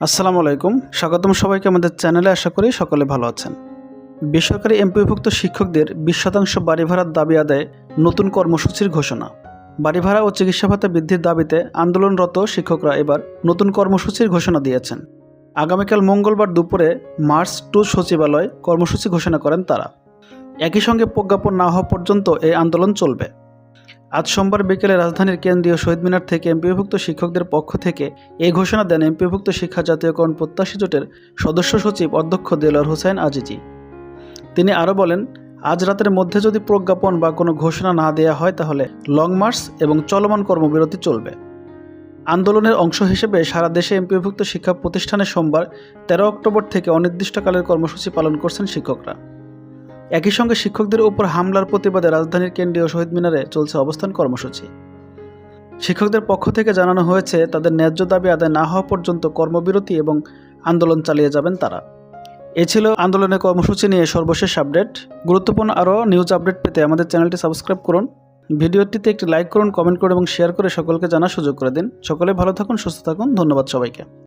আসসালামু আলাইকুম। স্বাগতম সবাইকে আমাদের চ্যানেলে। আশা করি সকলে ভালো আছেন। বেসরকারি এমপিভুক্ত শিক্ষকদের বিশ শতাংশ বাড়ি ভাড়ার দাবি আদায়ে নতুন কর্মসূচির ঘোষণা। বাড়ি ভাড়া ও চিকিৎসা ভাতা বৃদ্ধির দাবিতে আন্দোলনরত শিক্ষকরা এবার নতুন কর্মসূচির ঘোষণা দিয়েছেন। আগামীকাল মঙ্গলবার দুপুরে মার্চ টু সচিবালয় কর্মসূচি ঘোষণা করেন তারা। একই সঙ্গে প্রজ্ঞাপন না হওয়া পর্যন্ত এই আন্দোলন চলবে। আজ সোমবার বিকেলে রাজধানীর কেন্দ্রীয় শহীদ মিনার থেকে এমপিভুক্ত শিক্ষকদের পক্ষ থেকে এই ঘোষণা দেন এমপিভুক্ত শিক্ষা জাতীয়করণ প্রত্যাশী জোটের সদস্য সচিব অধ্যক্ষ দেলোয়ার হোসেন আজিজি। তিনি আরও বলেন, আজ রাতের মধ্যে যদি প্রজ্ঞাপন বা কোনো ঘোষণা না দেওয়া হয় তাহলে লং মার্চ এবং চলমান কর্মবিরতি চলবে। আন্দোলনের অংশ হিসেবে সারা দেশে এমপিভুক্ত শিক্ষা প্রতিষ্ঠানে সোমবার তেরো অক্টোবর থেকে অনির্দিষ্টকালের কর্মসূচি পালন করছেন শিক্ষকরা। একই সঙ্গে শিক্ষকদের উপর হামলার প্রতিবাদে রাজধানীর কেন্দ্রীয় শহীদ মিনারে চলছে অবস্থান কর্মসূচি। শিক্ষকদের পক্ষ থেকে জানানো হয়েছে, তাদের ন্যায্য দাবি আদায় না হওয়া পর্যন্ত কর্মবিরতি এবং আন্দোলন চালিয়ে যাবেন তারা। এ ছিল আন্দোলনের কর্মসূচি নিয়ে সর্বশেষ আপডেট। গুরুত্বপূর্ণ আরও নিউজ আপডেট পেতে আমাদের চ্যানেলটি সাবস্ক্রাইব করুন। ভিডিওটিতে একটি লাইক করুন, কমেন্ট করুন এবং শেয়ার করে সকলকে জানার সুযোগ করে দিন। সকলে ভালো থাকুন, সুস্থ থাকুন। ধন্যবাদ সবাইকে।